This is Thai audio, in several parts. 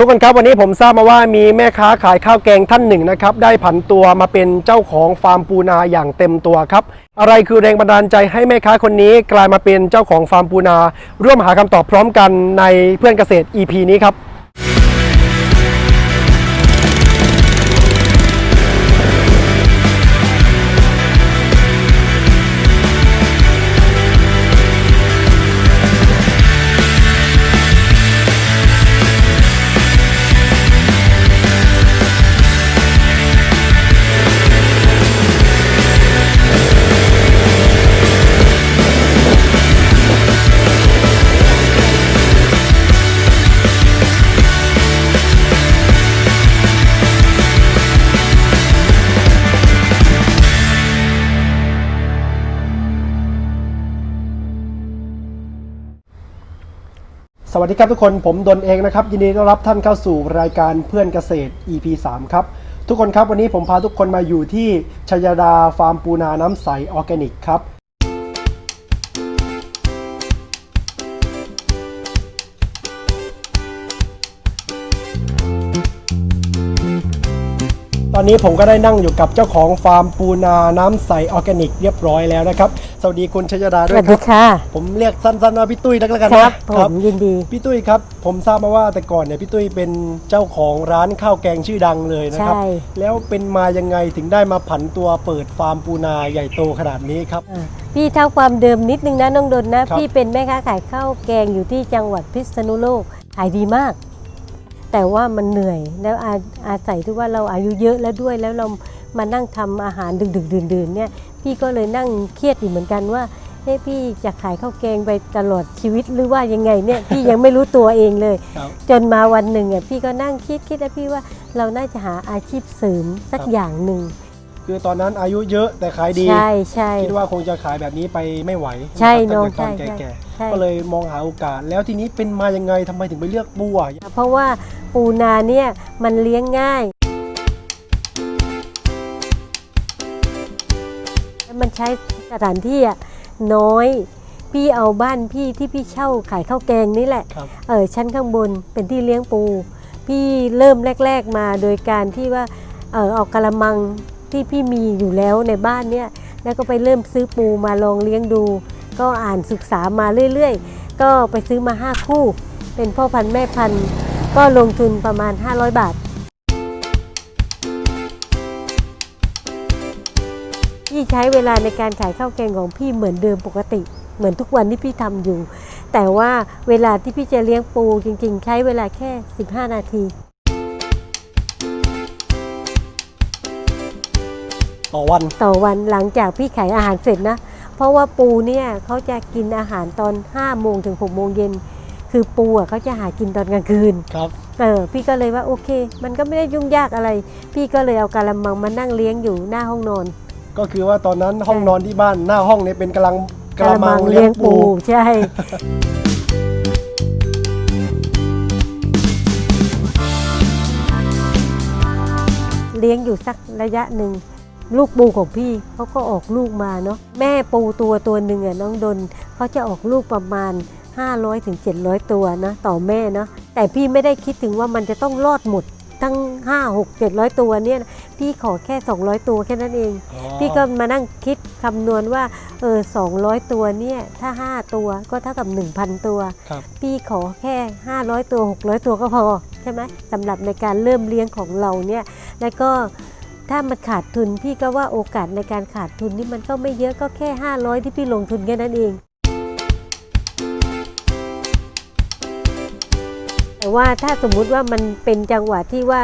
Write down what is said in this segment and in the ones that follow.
ทุกคนครับวันนี้ผมทราบมาว่ามีแม่ค้าขายข้าวแกงท่านหนึ่งนะครับได้ผันตัวมาเป็นเจ้าของฟาร์มปูนาอย่างเต็มตัวครับ อะไรคือแรงบันดาลใจให้แม่ค้าคนนี้กลายมาเป็นเจ้าของฟาร์มปูนา ร่วมหาคำตอบพร้อมกันในเพื่อนเกษตร EP นี้ครับ วัสดีครับทุกคนผมดนเองนะครับ ยินดีต้อนรับท่านเข้าสู่รายการเพื่อนเกษตร EP 3 ครับ ทุกคนครับวันนี้ผมพาทุกคนมาอยู่ที่ชยดาฟาร์มปูนาน้ำใสออร์แกนิกครับตอนนี้ผมก็ได้นั่งอยู่กับเจ้าของฟาร์มปูนาน้ำใสออร์แกนิกเรียบร้อยแล้วนะครับ สวัสดีคุณชยดาสด้วยวัสคดีรับ ค่ะ ผมเรียกสั้นๆว่าพี่ตุ้ยแล้วกันคนะรับผมยินดี พี่ตุ้ยครับ ผมทราบมาว่าแต่ก่อนเนี่ยพี่ตุ้ยเป็นเจ้าของร้านข้าวแกงชื่อดังเลยนะครับ ใช่ แล้วเป็นมายังไงถึงได้มาผันตัวเปิดฟาร์มปูนาใหญ่โตขนาดนี้ครับ อ่าพี่เท่าความเดิมนิดนึงนะน้องดนนะครับ พี่เป็นแม่ค้าขายข้าวแกงอยู่ที่จังหวัดพิษณุโลกขายดีมาก แต่ว่ามันเหนื่อยแล้วอาอาศัยที่ว่าเราอายุเยอะแล้วด้วยแล้วเรามานั่งทำอาหารดึกๆดื่นๆเนี่ย พี่ก็เลยนั่งเครียดอยู่เหมือนกันว่าเฮ้ยพี่จะขายข้าวแกงไปตลอดชีวิตหรือว่ายังไงเนี่ยพี่ยังไม่รู้ตัวเองเลย ครับจนมาวันหนึ่งอะพี่ก็นั่งคิดคิดแล้วพี่ว่าเราน่าจะหาอาชีพเสริมสักครับอย่างหนึ่งคือตอนนั้นอายุเยอะแต่ขายดี ใช่ใช่ คิดว่าคงจะขายแบบนี้ไปไม่ไหวใช่ะครับน้องตั้แต่ตอนใช่ใช่แก่ใช่ ๆก็เลยมองหาโอกาส แล้วทีนี้เป็นมายังไงทำไมถึงไปเลือกบัว เพราะว่าปูนาเนี่ยมันเลี้ยงง่าย มันใช้สถานที่อะน้อย พี่เอาบ้านพี่ที่พี่เช่าขายข้าวแกงนี่แหละครับเออชั้นข้างบนเป็นที่เลี้ยงปู พี่เริ่มแรก ๆมาโดยการที่ว่า เออเอากระมังที่พี่มีอยู่แล้วในบ้านเนี่ย แล้วก็ไปเริ่มซื้อปูมาลองเลี้ยงดู ก็อ่านศึกษามาเรื่อยๆ ก็ไปซื้อมา 5 คู่ เป็นพ่อพันธุ์แม่พันธุ์ ก็ลงทุนประมาณ 500 บาท พี่ใช้เวลาในการขายข้าวแกงของพี่เหมือนเดิมปกติ เหมือนทุกวันที่พี่ทำอยู่ แต่ว่าเวลาที่พี่จะเลี้ยงปูจริง ๆ ใช้เวลาแค่ 15 นาที ต่อวันต่อวันหลังจากพี่ขายอาหารเสร็จนะ เพราะว่าปูเนี่ยเขาจะกินอาหารตอน5โมงถึง6โมงเย็นคือปูอะเขาจะหากินตอนกลางคืนครับเออพี่ก็เลยว่าโอเค มันก็ไม่ได้ยุ่งยากอะไร พี่ก็เลยเอากะละมังมานั่งเลี้ยงอยู่หน้าห้องนอน ก็คือว่าตอนนั้นห้องนอนที่บ้านหน้าห้องเนี่ยเป็นกำลังกระมังเลี้ยงปูใช่ เลี้ยงอยู่สักระยะหนึ่ง ลูกปูของพี่เขาก็ออกลูกมาเนาะแม่ปูตัวตัวหนึ่งอะน้องดนเขาจะออกลูกประมาณ 500ถึง700 ตัวนะต่อแม่เนาะแต่พี่ไม่ได้คิดถึงว่ามันจะต้องรอดหมดทั้ง 5 6 700 ตัวเนี่ยนะ พี่ขอแค่ 200 ตัวแค่นั้นเองอ๋อพี่ก็มานั่งคิดคำนวณว่าเออ200 ตัวเนี่ยถ้า 5 ตัวก็เท่ากับ 1,000 ตัวครับพี่ขอแค่ 500 ตัว 600 ตัวก็พอใช่ไหมสำหรับในการเริ่มเลี้ยงของเราเนี่ยแล้วก็ถ้ามันขาดทุนพี่ก็ว่าโอกาสในการขาดทุนนี่มันก็ไม่เยอะก็แค่ 500 ที่พี่ลงทุนแค่นั้นเองแต่ว่าถ้าสมมุติว่ามันเป็นจังหวะที่ว่า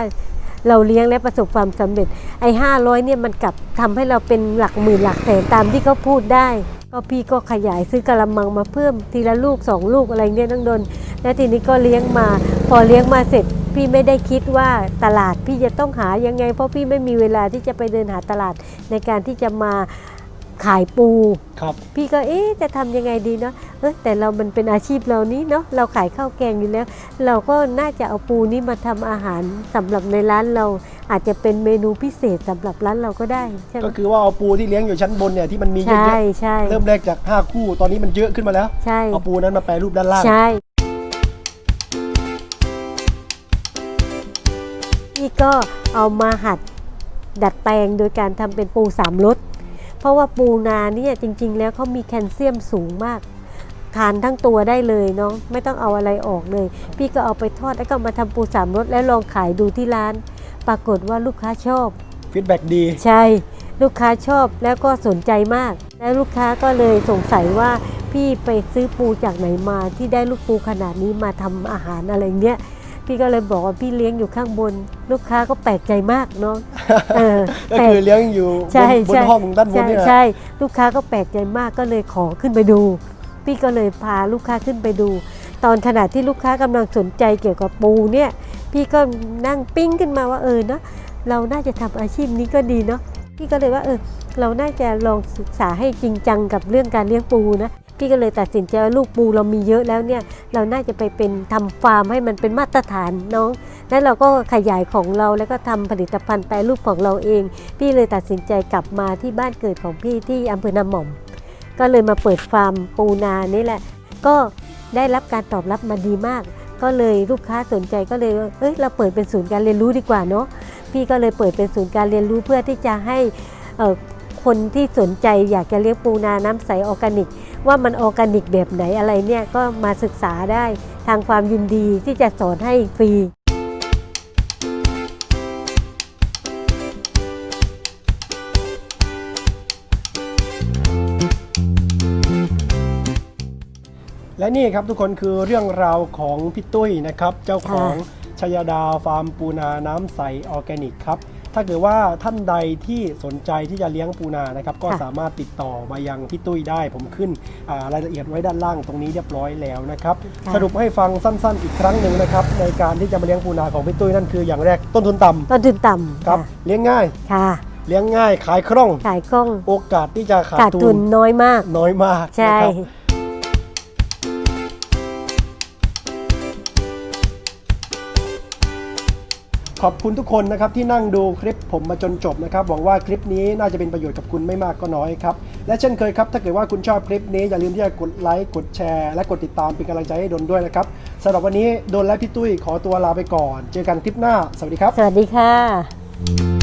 เราเลี้ยงและประสบความสำเร็จ ไอ้ห้าร้อยเนี่ยมันกลับทำให้เราเป็นหลักหมื่นหลักแสนตามที่เขาพูดได้ ก็พี่ก็ขยายซื้อกระมังมาเพิ่มทีละลูกสองลูกอะไรเนี่ยต้องโดน แล้วทีนี้ก็เลี้ยงมา พอเลี้ยงมาเสร็จพี่ไม่ได้คิดว่าตลาดพี่จะต้องหายังไง เพราะพี่ไม่มีเวลาที่จะไปเดินหาตลาดในการที่จะมา ขายปู ครับพี่ก็เอ๊ะจะทำยังไงดีเนาะเออแต่เรามันเป็นอาชีพเรานี้เนาะเราขายข้าวแกงอยู่แล้ว เราก็น่าจะเอาปูนี้มาทำอาหารสำหรับในร้านเรา อาจจะเป็นเมนูพิเศษสำหรับร้านเราก็ได้ใช่ไหมก็คือว่าเอาปูที่เลี้ยงอยู่ชั้นบนเนี่ยที่มันมีเยใช่อะใช่ๆเริ่มแรกจาก 5 คู่ตอนนี้มันเยอะขึ้นมาแล้ว ใช่เอาปูนั้นมาแปรรูปด้านล่าง ใช่ พี่ก็เอามาหัดดัดแปลงโดยการทำเป็นปูสามรส เพราะว่าปูนาเนี่ยจริง ๆ แล้วเขามีแคลเซียมสูงมาก ทานทั้งตัวได้เลยเนาะไม่ต้องเอาอะไรออกเลย พี่ก็เอาไปทอดแล้วก็มาทำปูสามรสแล้วลองขายดูที่ร้าน ปรากฏว่าลูกค้าชอบฟีดแบ็ดี ใช่ ลูกค้าชอบแล้วก็สนใจมาก แล้วลูกค้าก็เลยสงสัยว่าพี่ไปซื้อปูจากไหนมาที่ได้ลูกปูขนาดนี้มาทำอาหารอะไรเงี้ย พี่ก็เลยบอกว่าพี่เลี้ยงอยู่ข้างบน ลูกค้าก็แปลกใจมากเนาะเออก็แปลคือกเลี้ยงอยู่บใช่นบนใช่ห้องด้านบนใช่นี่แหละใช่ลูกค้าก็แปลกใจมากก็เลยขอขึ้นไปดู พี่ก็เลยพาลูกค้าขึ้นไปดู ตอนขณะที่ลูกค้ากำลังสนใจเกี่ยวกับปูเนี่ย พี่ก็นั่งปิ้งขึ้นมาว่าเออเนาะเราน่าจะทำอาชีพนี้ก็ดีเนาะพี่ก็เลยว่าเออเราน่าจะลองศึกษาให้จริงจังกับเรื่องการเลี้ยงปูนะ พี่ก็เลยตัดสินใจว่าลูกปูเรามีเยอะแล้วเนี่ยเราน่าจะไปเป็นทำฟาร์มให้มันเป็นมาตรฐานน้อง แล้วเราก็ขยายของเราแล้วก็ทำผลิตภัณฑ์แปรรูปของเราเอง พี่เลยตัดสินใจกลับมาที่บ้านเกิดของพี่ที่อำเภอนาหม่อม ก็เลยมาเปิดฟาร์มปูนานี่แหละ ก็ได้รับการตอบรับมาดีมาก ก็เลยลูกค้าสนใจก็เลยเอ้ยเราเปิดเป็นศูนย์การเรียนรู้ดีกว่าเนาะพี่ก็เลยเปิดเป็นศูนย์การเรียนรู้เพื่อที่จะให้เอ่อคนที่สนใจอยากจะเลี้ยงปูนาน้ำใสออร์แกนิก ว่ามันออร์แกนิกแบบไหนอะไรเนี่ยก็มาศึกษาได้ทางความยินดีที่จะสอนให้ฟรีและนี่ครับทุกคนคือเรื่องราวของพี่ตุ้ยนะครับ เจ้าของชยดาฟาร์มปูนาน้ำใสออร์แกนิกครับ ถ้าเกิดว่าท่านใดที่สนใจที่จะเลี้ยงปูนานะครับก็ค่ะสามารถติดต่อมายังพี่ตุ้ยได้ ผมขึ้นอ่ารายละเอียดไว้ด้านล่างตรงนี้เรียบร้อยแล้วนะครับค่ะสรุปให้ฟังสั้นๆ อีกครั้งหนึ่งนะครับในการที่จะมาเลี้ยงปูนาของพี่ตุ้ยนั่นคืออย่างแรกต้นทุนต่ำต้นทุนต่ำครับค่ะเลี้ยงง่ายค่ะเลี้ยงง่ายขายคล่อง ขายกล้อง โอกาสที่จะขาดขาดทุทุนนน้อยมาก น้อยมากใช่ ขอบคุณทุกคนนะครับที่นั่งดูคลิปผมมาจนจบนะครับหวังว่าคลิปนี้น่าจะเป็นประโยชน์กับคุณไม่มากก็น้อยครับและเช่นเคยครับถ้าเกิดว่าคุณชอบคลิปนี้อย่าลืมที่จะกดไลค์กดแชร์ และกดติดตามเป็นกำลังใจให้ดนด้วยนะครับสำหรับวันนี้ดนและพี่ตุ้ยขอตัวลาไปก่อน เจอกันคลิปหน้า สวัสดีครับ สวัสดีค่ะ